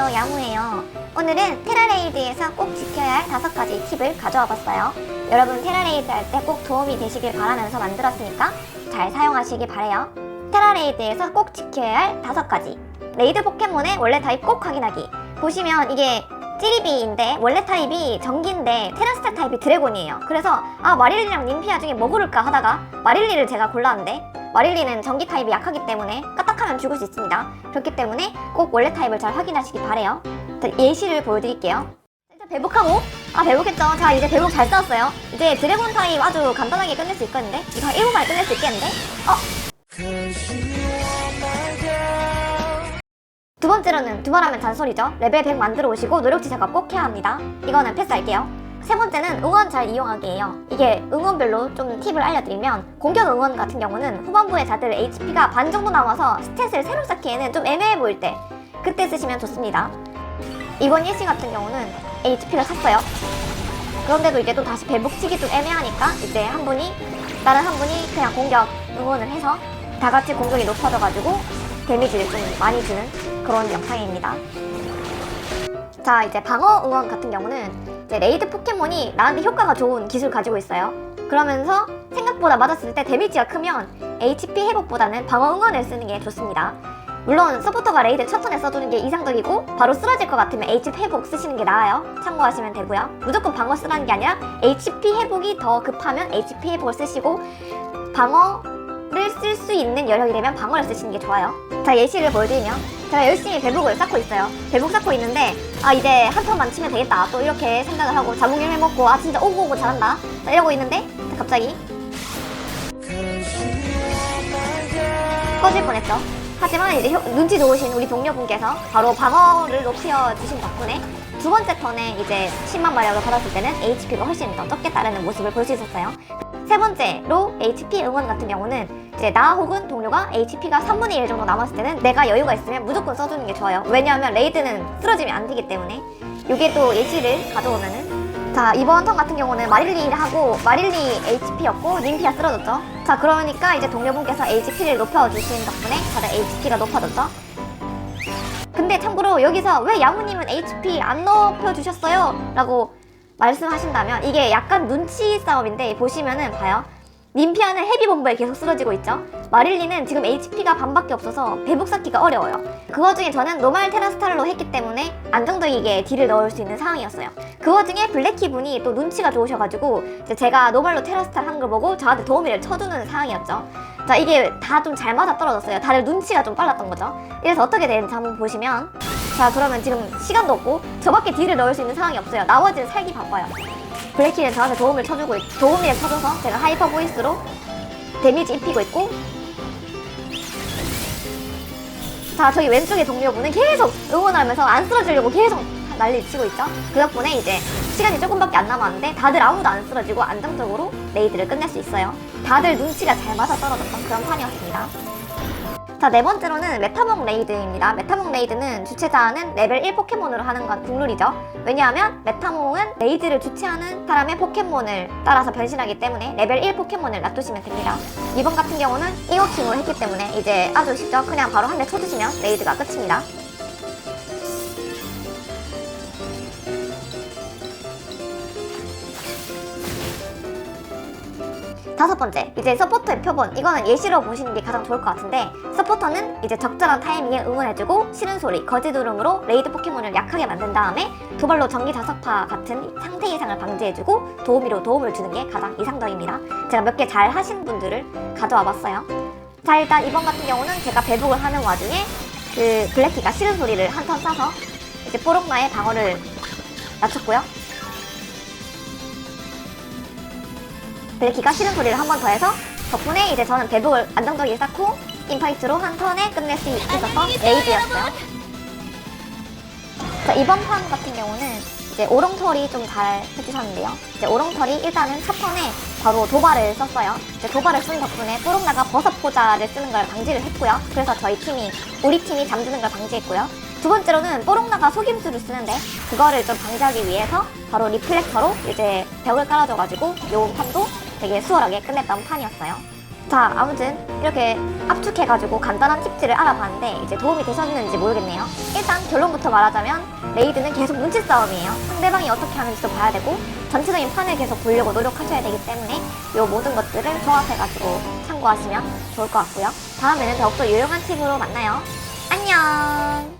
안녕하세요 야무예요. 오늘은 테라레이드에서 꼭 지켜야 할 다섯 가지 팁을 가져와 봤어요. 여러분 테라레이드 할 때 꼭 도움이 되시길 바라면서 만들었으니까 잘 사용하시길 바래요. 테라레이드에서 꼭 지켜야 할 다섯 가지. 레이드 포켓몬의 원래 타입 꼭 확인하기. 보시면 이게 찌리비인데 원래 타입이 전기인데 테라스타 타입이 드래곤이에요. 그래서 아 마릴리랑 님피아 중에 뭐 고를까 하다가 마릴리를 제가 골랐는데 마릴리는 전기 타입이 약하기 때문에 까딱하면 죽을 수 있습니다. 그렇기 때문에 꼭 원래 타입을 잘 확인하시기 바래요. 자, 예시를 보여드릴게요. 일단 배복하고 아 배복했죠. 자 이제 배복 잘 쌓았어요. 이제 드래곤 타입 아주 간단하게 끝낼 수 있겠는데 이거 한 1분 만에 끝낼 수 있겠는데 어? 두 번째로는 두말 하면 잔소리죠. 레벨 100 만들어 오시고 노력치 작업 꼭 해야 합니다. 이거는 패스할게요. 세 번째는 응원 잘 이용하기예요. 이게 응원별로 좀 팁을 알려드리면 공격 응원 같은 경우는 후반부에 다들 HP가 반 정도 남아서 스탯을 새로 쌓기에는 좀 애매해 보일 때 그때 쓰시면 좋습니다. 이번 예시 같은 경우는 HP를 샀어요. 그런데도 이제 또 다시 배복치기 좀 애매하니까 이제 한 분이 다른 한 분이 그냥 공격 응원을 해서 다 같이 공격이 높아져가지고 데미지를 좀 많이 주는 그런 영상입니다. 자 이제 방어 응원 같은 경우는 이제 레이드 포켓몬이 나한테 효과가 좋은 기술 가지고 있어요. 그러면서 생각보다 맞았을 때 데미지가 크면 HP 회복보다는 방어 응원을 쓰는 게 좋습니다. 물론 서포터가 레이드 첫 턴에 써주는 게 이상적이고 바로 쓰러질 것 같으면 HP 회복 쓰시는 게 나아요. 참고하시면 되고요. 무조건 방어 쓰라는 게 아니라 HP 회복이 더 급하면 HP 회복을 쓰시고 방어 를 쓸 수 있는 여력이 되면 방어를 쓰시는 게 좋아요. 자 예시를 보여드리면 제가 열심히 배복을 쌓고 있어요. 배복 쌓고 있는데 아 이제 한 턴만 치면 되겠다. 또 이렇게 생각을 하고 자궁일 해먹고 아 진짜 오고 오고 잘한다. 자, 이러고 있는데 갑자기 꺼질 뻔했죠. 하지만 이제 효- 눈치 좋으신 우리 동료분께서 바로 방어를 높여 주신 덕분에 두 번째 턴에 이제 10만 마력을 받았을 때는 HP가 훨씬 더 적게 따르는 모습을 볼 수 있었어요. 세 번째로 HP 응원 같은 경우는 이제 나 혹은 동료가 HP가 3분의 1 정도 남았을 때는 내가 여유가 있으면 무조건 써주는 게 좋아요. 왜냐하면 레이드는 쓰러지면 안 되기 때문에 이게 또 예시를 가져오면은 자 이번 턴 같은 경우는 마릴리 하고 마릴리 HP였고 님피가 쓰러졌죠. 자 그러니까 이제 동료분께서 HP를 높여주신 덕분에 다들 HP가 높아졌죠. 근데 참고로 여기서 왜 야무님은 HP 안 높여주셨어요? 라고 말씀하신다면 이게 약간 눈치 싸움인데 보시면은 봐요. 님피아는 헤비 본부에 계속 쓰러지고 있죠. 마릴리는 지금 HP가 반밖에 없어서 배복 쌓기가 어려워요. 그 와중에 저는 노말 테라스타를로 했기 때문에 안정적이게 딜을 넣을 수 있는 상황이었어요. 그 와중에 블랙키 분이 또 눈치가 좋으셔가지고 제가 노말로 테라스타를 한걸 보고 저한테 도우미를 쳐주는 상황이었죠. 자 이게 다 좀 잘 맞아 떨어졌어요. 다들 눈치가 좀 빨랐던 거죠. 이래서 어떻게 되는지 한번 보시면 자 그러면 지금 시간도 없고 저밖에 딜을 넣을 수 있는 상황이 없어요. 나머지는 살기 바빠요. 블랙키는 저한테 도움을 쳐주고 있, 도우미를 쳐줘서 제가 하이퍼 보이스로 데미지 입히고 있고 자 저기 왼쪽에 동료분은 계속 응원하면서 안 쓰러지려고 계속 난리 치고 있죠 그 덕분에 이제 시간이 조금밖에 안 남았는데 다들 아무도 안 쓰러지고 안정적으로 레이드를 끝낼 수 있어요 다들 눈치가 잘 맞아 떨어졌던 그런 판이었습니다 자, 네 번째로는 메타몽 레이드입니다. 메타몽 레이드는 주최자는 레벨 1 포켓몬으로 하는 건 국룰이죠. 왜냐하면 메타몽은 레이드를 주최하는 사람의 포켓몬을 따라서 변신하기 때문에 레벨 1 포켓몬을 놔두시면 됩니다. 이번 같은 경우는 이어킹으로 했기 때문에 이제 아주 쉽죠. 그냥 바로 한 대 쳐주시면 레이드가 끝입니다. 다섯 번째, 이제 서포터의 표본. 이거는 예시로 보시는 게 가장 좋을 것 같은데, 서포터는 이제 적절한 타이밍에 응원해주고, 싫은 소리, 거짓 울음으로 레이드 포켓몬을 약하게 만든 다음에, 도발로 전기 자석파 같은 상태 이상을 방지해주고, 도우미로 도움을 주는 게 가장 이상적입니다. 제가 몇 개 잘 하신 분들을 가져와 봤어요. 자, 일단 이번 같은 경우는 제가 배복을 하는 와중에, 그 블랙키가 싫은 소리를 한턴 쏴서, 이제 뽀록나의 방어를 낮췄고요. 블랙키가 싫은 소리를 한 번 더 해서 덕분에 이제 저는 배복을 안정적이게 쌓고 인파이트로 한 턴에 끝낼 수 있었던 레이드였어요. 자, 이번 판 같은 경우는 이제 오롱털이 좀 잘 해주셨는데요. 이제 오롱털이 일단은 첫 턴에 바로 도발을 썼어요. 이제 도발을 쓴 덕분에 뽀록나가 버섯 포자를 쓰는 걸 방지를 했고요. 그래서 저희 팀이, 우리 팀이 잠드는 걸 방지했고요. 두 번째로는 뽀록나가 속임수를 쓰는데 그거를 좀 방지하기 위해서 바로 리플렉터로 이제 벽을 깔아줘가지고 요 판도 되게 수월하게 끝냈던 판이었어요. 자, 아무튼 이렇게 압축해가지고 간단한 팁들을 알아봤는데 이제 도움이 되셨는지 모르겠네요. 일단 결론부터 말하자면 레이드는 계속 눈치 싸움이에요. 상대방이 어떻게 하는지도 봐야 되고 전체적인 판을 계속 보려고 노력하셔야 되기 때문에 이 모든 것들을 종합해가지고 참고하시면 좋을 것 같고요. 다음에는 더욱더 유용한 팁으로 만나요. 안녕!